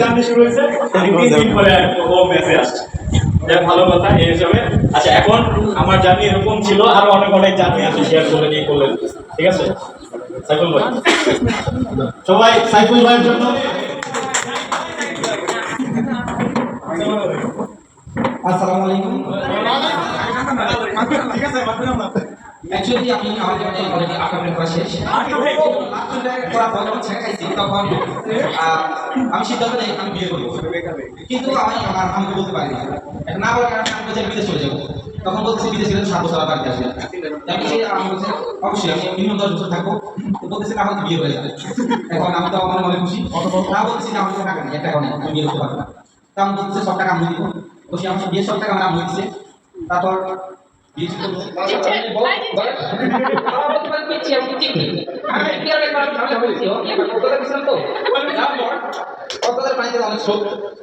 Journey শুরু হয়েছে তিন দিন পরে ও মেসে আসছে। যাক ভালো কথা এই হিসাবে। আচ্ছা এখন আমার জার্নি এরকম ছিল আরও অনেক অনেক জার্নি আছে শেয়ার করে নিয়ে করলেন ঠিক আছে? সাইফুল ভাই। সবাই সাইফুল ভাইয়ের জন্য। আসসালামু আলাইকুম। অ্যাকচুয়ালি আমি আমার জীবনে অলরেডি আট করা শেষ? করা পর ছেড়ে খাইছি তখন আমি সিদ্ধান্ত নেই আমি বিয়ে করব। কিন্তু আমি আমার আমাকে বলতে পারি না না বলার কারণে আমি বলছি বিদেশ চলে যাব। তখন বলতেছি বিদেশ গেলে সাত বছর বাড়িতে আসবে আমি সে আমি বলছি অবশ্যই আমি মিনিমাম দশ বছর থাকব। বলতেছি না আমাকে বিয়ে হয়ে যাবে। এখন আমি তো আমার মনে খুশি। না বলছি না আমার কাছে টাকা নেই এক টাকা নেই আমি বিয়ে করতে পারব না। তা আমি বলতেছি সব টাকা আমি দিব। বলছি আমার বিয়ে সব টাকা আমার আমি দিচ্ছে তারপর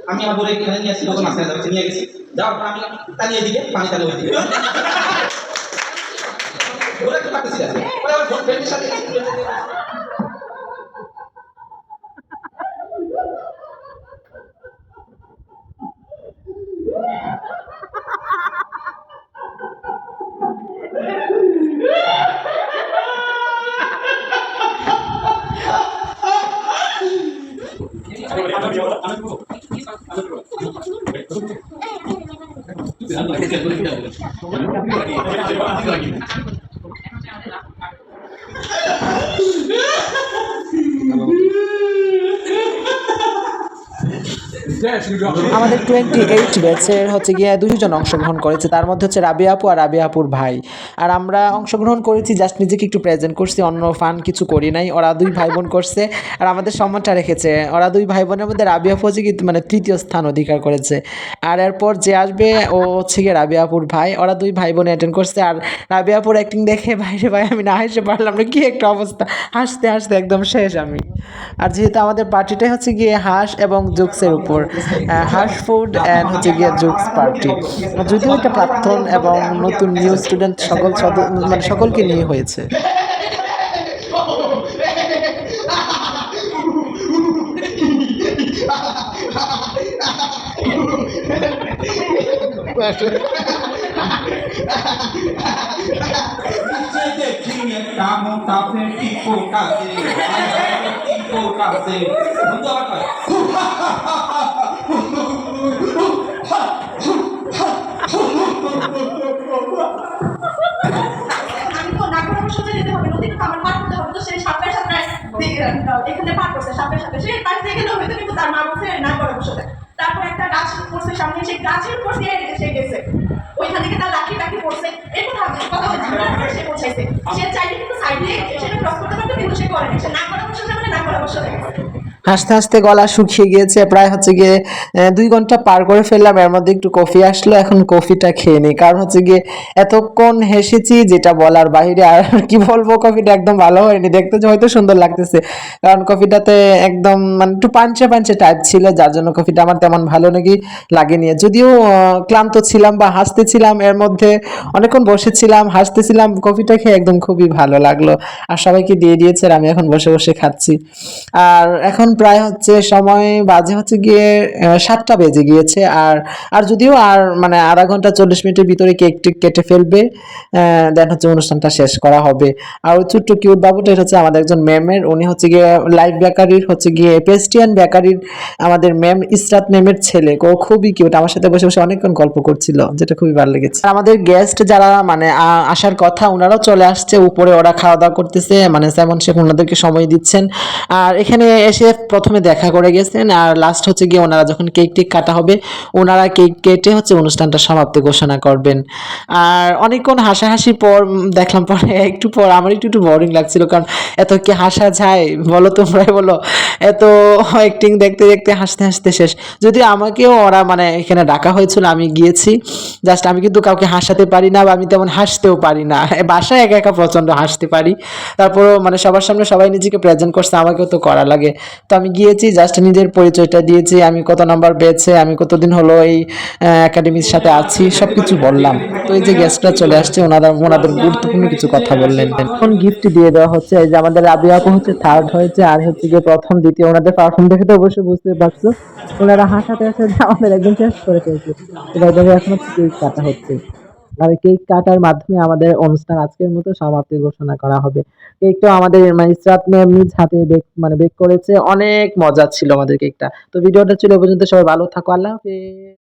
আমি আমার বোরে এখানে নিয়ে আসি তখন মাছ যাচ্ছে নিয়ে গেছি যাওয়ার পর আমি টানিয়ে দিকে পানি টানে ওই দিকে আছে পরে আমার ফ্রেন্ডের সাথে আমাদের টোয়েন্টি এইট ব্যাচের হচ্ছে গিয়ে দুশো জন অংশগ্রহণ করেছে। তার মধ্যে হচ্ছে রাবিয়া আপু আর রাবিয়া আপুর ভাই। আর আমরা অংশগ্রহণ করেছি জাস্ট নিজেকে একটু প্রেজেন্ট করছি, অন্য ফান কিছু করি নাই। ওরা দুই ভাই বোন করছে। আর আমাদের সম্মানটা রেখেছে। ওরা দুই ভাই বোনের মধ্যে রাবিয়া আপু হচ্ছে মানে তৃতীয় স্থান অধিকার করেছে। আর এরপর যে আসবে, ও হচ্ছে গিয়ে রাবিয়া আপুর ভাই। ওরা দুই ভাই বোন অ্যাটেন্ড করছে। আর রাবিয়া আপুর অ্যাক্টিং দেখে বাইরে, ভাই, আমি না হেসে পারলাম না। কি একটা অবস্থা। হাসতে হাসতে একদম শেষ আমি। আর যেহেতু আমাদের পার্টিটাই হচ্ছে গিয়ে হাঁস এবং জোকসের উপর। হাঁস ফুড অ্যান্ড হচ্ছে গিয়ে জোকস পার্টি যদিও এটা প্রাক্তন এবং নতুন নিউ স্টুডেন্ট সকল মানে সকলকে নিয়ে হয়েছে। এখানে পার করছে সাপের সাথে সে পাশ দিয়ে গেলে হয়তো কিন্তু তার মা বলছে নাগরম সোজা তারপর একটা গাছ পড়ছে সামনে সেই গাছের উপর দিয়ে সে গেছে ওইখান থেকে তার লাঠি টাঠি পড়ছে এরপর কথা হচ্ছে পৌঁছাইছে সে চাইলে কিন্তু হাসতে হাসতে গলা শুকিয়ে গিয়েছে, প্রায় হচ্ছে গিয়ে দুই ঘণ্টা পার করে ফেললাম, এর মধ্যে একটু কফি আসলো, এখন কফিটা খেয়ে নিই। কারণ হচ্ছে গিয়ে, এতক্ষণ হেসেছি যেটা বলার বাইরে, আর কি বলব, কফিটা একদম ভালো হয়নি। দেখতে যে হয়তো সুন্দর লাগতেছে, কারণ কফিটাতে একদম মানে একটু পাঞ্চে পাঞ্চে টাইপ ছিল, যার জন্য কফিটা আমার তেমন ভালো নাকি লাগেনি। যদিও ক্লান্ত ছিলাম বা হাসতেছিলাম এর মধ্যে অনেকক্ষণ বসেছিলাম, হাসতেছিলাম, কফিটা খেয়ে একদম খুবই ভালো লাগল। আর সবাইকে দিয়ে দিয়েছে, আর আমি এখন বসে বসে খাচ্ছি। আর এখন প্রায় হচ্ছে সময় বাজে হচ্ছে গিয়ে সাতটা বেজে গিয়েছে। আর আর যদিও আর মানে আধা ঘণ্টা চল্লিশ মিনিটের ভিতরে কেক টেক কেটে ফেলবে দেন হচ্ছে অনুষ্ঠানটা শেষ করা হবে। আর ওই ছোট্ট কিউট বাবুটা হচ্ছে আমাদের একজন ম্যামের, উনি হচ্ছে গিয়ে লাইভ বেকারির হচ্ছে গিয়ে পেস্টিয়ান বেকারির আমাদের ম্যাম ইসরাত ম্যামের ছেলে। ও খুবই কিউট আমার সাথে বসে বসে অনেকক্ষণ গল্প করছিল, যেটা খুবই ভালো লেগেছে। আমাদের গেস্ট যারা মানে আসার কথা ওনারাও চলে আসছে, উপরে ওরা খাওয়া দাওয়া করতেছে মানে সেমন শেখ ওনাদেরকে সময় দিচ্ছেন। আর এখানে এসে প্রথমে দেখা করে গেছেন আর লাস্ট হচ্ছে গিয়ে ওনারা যখন কেক টেক কাটা হবে, ওনারা কেক কেটে হচ্ছে অনুষ্ঠানটা সমাপ্তি ঘোষণা করবেন। আর অনেকক্ষণ হাসাহাসি পর দেখলাম পরে একটু পর, আমার একটু একটু বোরিং লাগছিল কারণ এত কি হাসা যায় বলো তোমরাই বলো, এত অ্যাক্টিং দেখতে দেখতে হাসতে হাসতে শেষ। যদি আমাকেও ওরা মানে এখানে ডাকা হয়েছিল, আমি গিয়েছি জাস্ট আমি কিন্তু কাউকে হাসাতে পারি না বা আমি তেমন হাসতেও পারি না। বাসায় একা একা প্রচণ্ড হাসতে পারি। তারপরও মানে সবার সামনে সবাই নিজেকে প্রেজেন্ট করছে, আমাকেও তো করা লাগে। তো আমি গিয়েছি জাস্ট নিজের পরিচয়টা দিয়েছি, আমি কত নাম্বার পেয়েছে, আমি কতদিন হলো এই একাডেমির সাথে আছি সব কিছু বললাম। তো এই যে গেস্টরা চলে আসছে, ওনারা, ওনাদের গুরুত্বপূর্ণ কিছু কথা বললেন। এখন গিফট দিয়ে দেওয়া হচ্ছে, এই যে আমাদের রাবি আপু হচ্ছে থার্ড হয়েছে, আর হচ্ছে গিয়ে প্রথম, দ্বিতীয়, ওনাদের পারফর্ম দেখে তো অবশ্যই বুঝতে পারছ। ওনারা হাসাতে হাসাতে আমাদের একদম শেষ করে ফেলছে। এবার এখন কাটা হচ্ছে। আর কেক কাটার মাধ্যমে আমাদের অনুষ্ঠান আজকের মতো সমাপ্তি ঘোষণা করা হবে। কেকটা আমাদের মানে ইসরাত ম্যাম নিজ হাতে বেক মানে বেক করেছে। অনেক মজা ছিল আমাদের কেকটা। তো ভিডিওটা ছিল পর্যন্ত। সবাই ভালো থাকো। আল্লাহ হাফেজ।